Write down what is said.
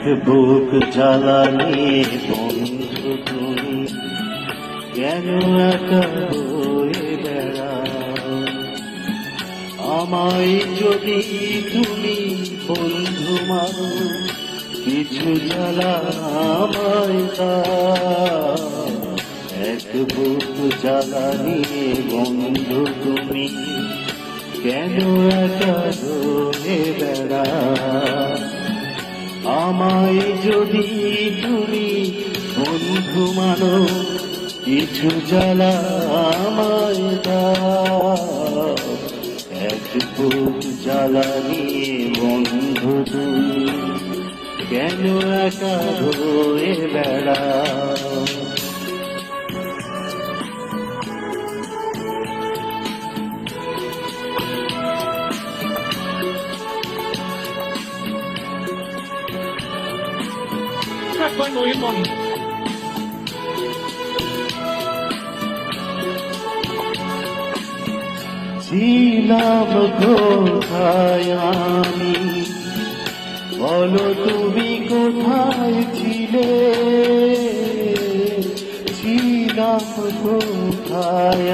এক বুক জ্বালানি বন্ধু তুমি কেন একা বেড়াও? আমায় যদি তুমি বন্ধু মানো, কিছু জ্বালা এক বুক জ্বালানি বন্ধু তুমি, কেন একা বেড়াও? আমায় যদি তুমি বন্ধু মানো, কিছু জ্বালা আমায় দাও। বুক জ্বালা নিয়ে বন্ধু তুমি, কেন একা হয়ে বেড়াও? By William Money. ছিলাম কোথায় আমি বলো তুমি কোথায় ছিলে ছিলাম কোথায়